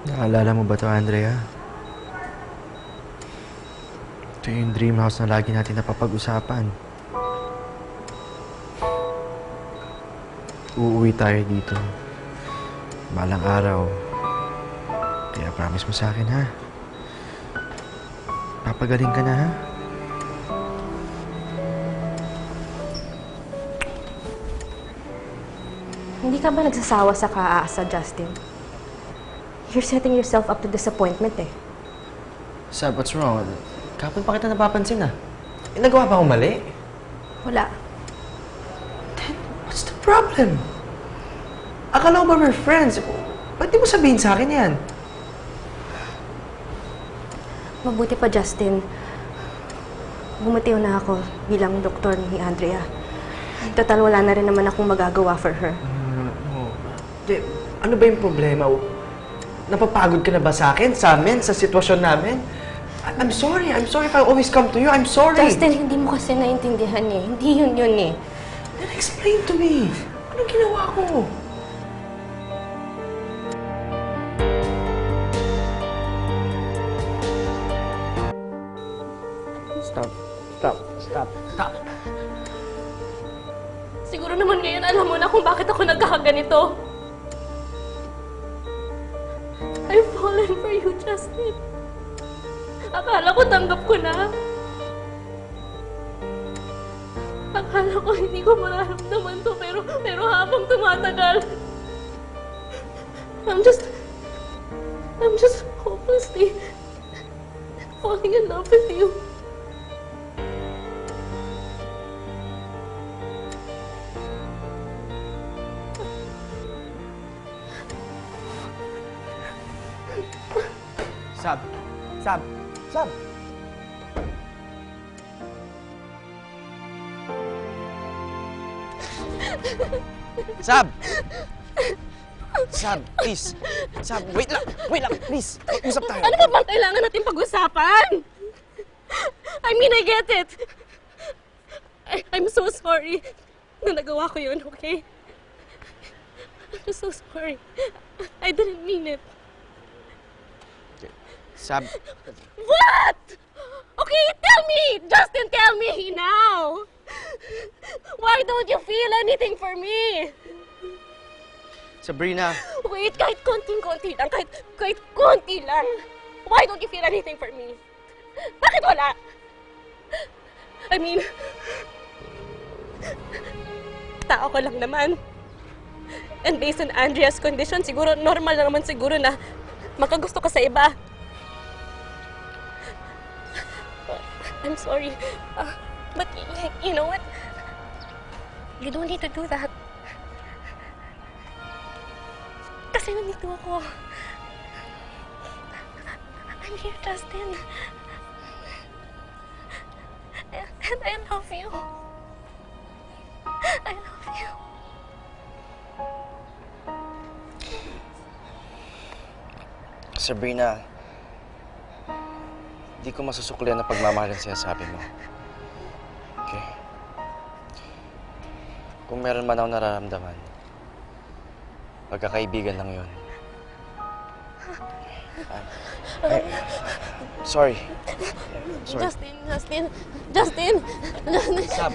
Naalala mo ba to, Andrea? Ito yung dream house na lagi natin napapag-usapan. Uuwi tayo dito. Balang araw. Kaya promise mo sa akin, ha? Papagaling ka na, ha? Hindi ka ba nagsasawa sa kaasa, Justin? You're setting yourself up to disappointment eh. Sab, what's wrong? Kapon pa kita napapansin, ah. Eh, nagawa ba akong mali? Wala. What's the problem? Akala ko ba we're friends? Ba't di mo sabihin sa akin yan? Mabuti pa, Justin. Bumatiw na ako bilang doktor ni Andrea. Total, wala na rin naman akong magagawa for her. No. Di, ano ba yung problema? Napapagod ka na ba sa akin, sa amin, sa sitwasyon namin? I- I'm sorry. I'm sorry if I always come to you. I'm sorry. Justin, hindi mo kasi naintindihan eh. Hindi yun yun eh. Then explain to me. Anong ginawa ko? Stop. Stop. Stop. Stop. Siguro naman ngayon alam mo na kung bakit ako nagkakaganito. I've fallen for you, Justin. Akala ko tanggap ko na. Akala ko hindi ko mararamdaman to, pero, pero habang tumatagal, I'm just, I'm just hopelessly falling in love with you. Sab. Sab. Sab. Sab! Sab, please. Sab, wait lang. Wait lang, please. Usap tayo. Ano ba bang kailangan natin pag-usapan? I mean, I get it. I, I'm so sorry na nagawa ko yun, okay? I'm so sorry. I didn't mean it. Sab, What? Okay, tell me! Justin, tell me now! Why don't you feel anything for me? Sabrina, Wait, kahit konting-konti lang, kahit, kahit konti lang. Why don't you feel anything for me? Bakit wala? I mean, tao ko lang naman. And based on Andrea's condition, siguro normal lang naman siguro na makagusto ka sa iba. I'm sorry. Uh, but you know what? You don't need to do that. Kasi nandito ako. I'm here, Justin. And I love you. I love you. Sabrina, di ko masusuklian na pagmamahal ang sinasabi mo. Okay? Kung meron man ako nararamdaman, pagkakaibigan lang yun. I- I- sorry. Sorry. Justin, Justin, Justin, Justin. Sab.